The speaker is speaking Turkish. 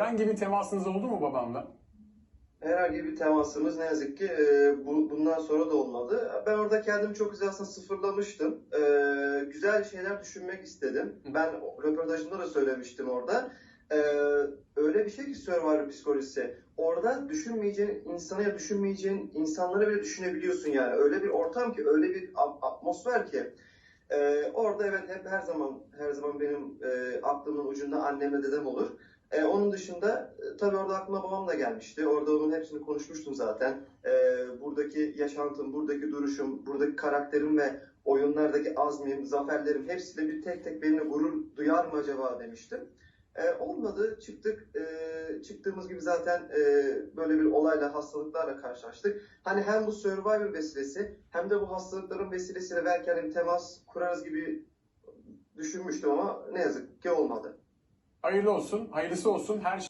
Herhangi bir temasınız oldu mu babamla? Herhangi bir temasımız ne yazık ki e, bu, bundan sonra da olmadı. Ben orada kendimi çok güzel aslında sıfırlamıştım. E, güzel şeyler düşünmek istedim. Ben röportajımda da söylemiştim orada. E, öyle bir şey ki Survivor psikolojisi. Orada düşünmeyeceğin insana ya düşünmeyeceğin insanları bile düşünebiliyorsun yani. Öyle bir ortam ki, öyle bir atmosfer ki. E, orada evet hep her zaman her zaman benim e, aklımın ucunda annem ve dedem olur. E, onun dışında e, tabii orada aklıma babam da gelmişti. Orada onun hepsini konuşmuştum zaten. E, buradaki yaşantım, buradaki duruşum, buradaki karakterim ve oyunlardaki azmim, zaferlerim hepsiyle bir tek tek benimle gurur duyar mı acaba demiştim. E, olmadı. Çıktık. E, çıktığımız gibi zaten e, böyle bir olayla, hastalıklarla karşılaştık. Hani hem bu Survivor vesilesi hem de bu hastalıkların vesilesiyle belki hani bir temas kurarız gibi düşünmüştüm ama ne yazık ki olmadı. Hayırlı olsun, hayırlısı olsun. Her